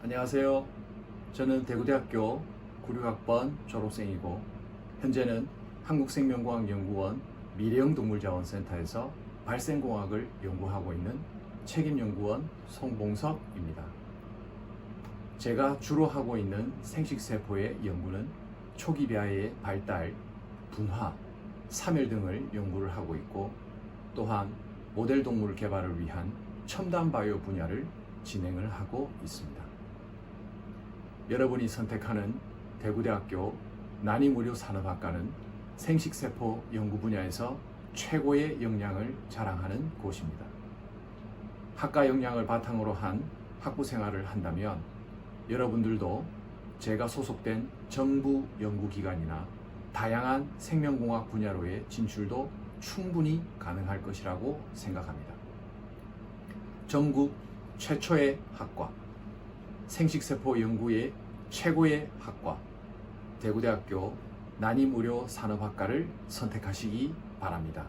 안녕하세요. 저는 대구대학교 96학번 졸업생이고 현재는 한국생명과학연구원 미래형동물자원센터에서 발생공학을 연구하고 있는 책임연구원 송봉석입니다. 제가 주로 하고 있는 생식세포의 연구는 초기 비아의 발달, 분화, 사멸 등을 연구를 하고 있고 또한 모델 동물 개발을 위한 첨단 바이오 분야를 진행을 하고 있습니다. 여러분이 선택하는 대구대학교 난임의료 산업학과는 생식세포 연구 분야에서 최고의 역량을 자랑하는 곳입니다. 학과 역량을 바탕으로 한 학부 생활을 한다면 여러분들도 제가 소속된 정부 연구기관이나 다양한 생명공학 분야로의 진출도 충분히 가능할 것이라고 생각합니다. 전국 최초의 학과, 생식세포 연구의 최고의 학과, 대구대학교 난임의료 산업학과를 선택하시기 바랍니다.